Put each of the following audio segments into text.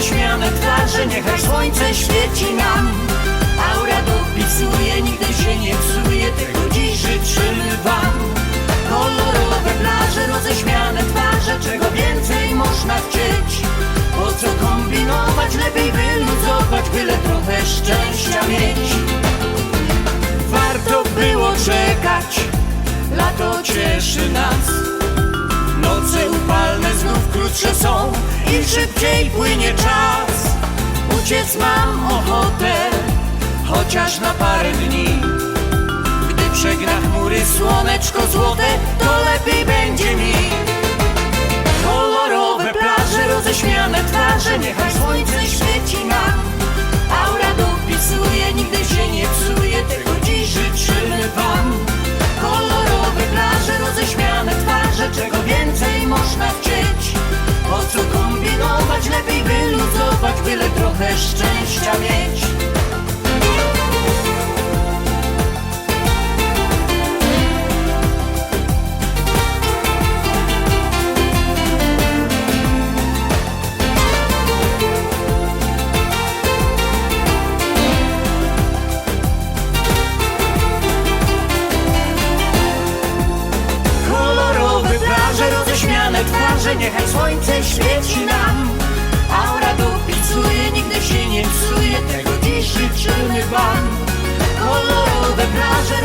roześmiane twarze Niechaj słońce świeci nam. Aura dopisuje, nigdy się nie psuje Tego dziś życzymy wam. Kolorowe plaże, roześmiane twarze Czego więcej można chcieć? Po co kombinować, lepiej wyluzować Byle trochę szczęścia mieć? Warto było czekać Lato cieszy nas. Noce upalne znów krótsze są I szybciej płynie czas. Uciec mam ochotę Chociaż na parę dni. Gdy przegna chmury słoneczko złote To lepiej będzie mi. Kolorowe plaże, roześmiane twarze Niechaj słońce świeci szczęścia mieć. Kolorowe plaże, roześmiane twarze Niechaj słońce świeci nam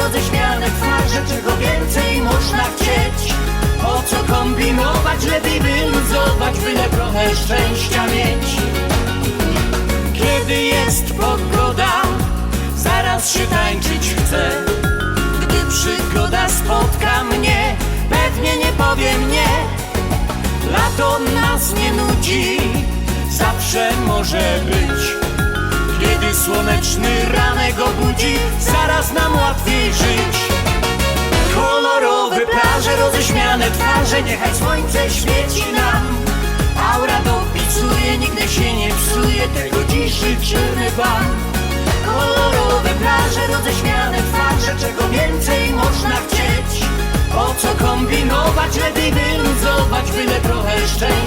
roześmiane twarze Czego więcej można chcieć Po co kombinować, lepiej wyluzować Byle trochę szczęścia mieć Kiedy jest pogoda Zaraz się tańczyć chce gdy przygoda spotka mnie, pewnie nie powiem nie. Lato nas nie nudzi, zawsze może być. Słoneczny ranek obudzi, zaraz nam łatwiej żyć. Kolorowe plaże, roześmiane twarze, niechaj słońce świeci nam. Aura dopisuje, nigdy się nie psuje, tego dziś życzymy wam. Kolorowe plaże, roześmiane twarze Czego więcej można chcieć Po co kombinować, lepiej wyluzować Byle trochę szczęścia